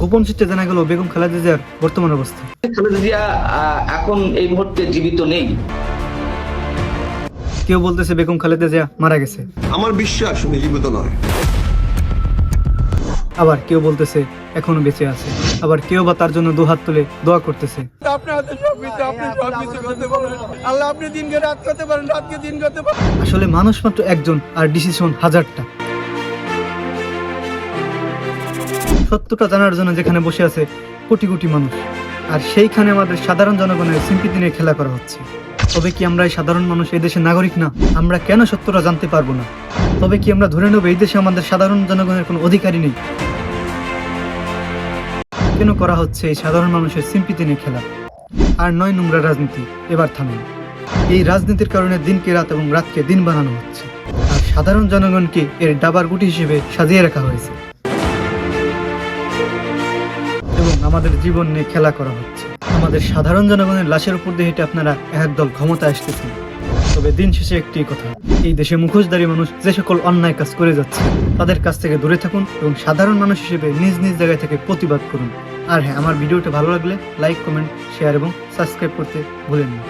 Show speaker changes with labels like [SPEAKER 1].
[SPEAKER 1] গোপন সূত্রে জানা গেল বেগম খালেদা জিয়ার বর্তমান অবস্থা।
[SPEAKER 2] খালেদা জিয়া এখন এই মুহূর্তে জীবিত নেই।
[SPEAKER 1] কেউ বলতেছে বেগম খালেদা জিয়া মারা গেছে।
[SPEAKER 3] আমার বিশ্বাস উনি জীবিত নয়।
[SPEAKER 1] আবার কেউ বলতেছে এখনও বেঁচে আছে। আবার কেউ বা তার জন্য দুহাত তুলে দোয়া করতেছে।
[SPEAKER 4] আপনি হাতে সব কিছু আপনি সব কিছু করতে পারেন আল্লাহ আপনি দিনকে রাত করতে পারেন রাতকে দিন করতে পারেন।
[SPEAKER 1] আসলে মানুষ মাত্র একজন আর ডিসিশন হাজারটা। সত্যটা জানার জন্য যেখানে বসে আছে কোটি কোটি মানুষ। আর সেইখানে আমাদের সাধারণ জনগণের সিম্পিতি নিয়ে খেলা করা হচ্ছে। তবে কি আমরা এই সাধারণ মানুষ এই দেশের নাগরিক না? আমরা কেন সত্যটা জানতে পারব না? তবে কি আমরা ধরে নেব এই দেশে আমাদের সাধারণ জনগণের কোনো অধিকারই নেই? কেন করা হচ্ছে এই সাধারণ মানুষের সিম্পিতি নিয়ে খেলা? আর নয় নোংরা রাজনীতি, এবার থামেন। এই রাজনীতির কারণে দিনকে রাত এবং রাতকে দিন বানানো হচ্ছে। আর সাধারণ জনগণকে এর ডাবার গুটি হিসেবে সাজিয়ে রাখা হয়েছে। আমাদের জীবন নিয়ে খেলা করা হচ্ছে। আমাদের সাধারণ জনগণের লাশের উপর দিয়ে হেঁটে আপনারা একদল ক্ষমতা আসতেছেন। তবে দিন শেষে একটি কথা, এই দেশে মুখোশধারী মানুষ যে সকল অন্যায় কাজ করে যাচ্ছে, তাদের কাছ থেকে দূরে থাকুন এবং সাধারণ মানুষ হিসেবে নিজ নিজ জায়গায় থেকে প্রতিবাদ করুন। আর হ্যাঁ আমার ভিডিওটা ভালো লাগলে লাইক, কমেন্ট, শেয়ার এবং সাবস্ক্রাইব করতে ভুলেন না।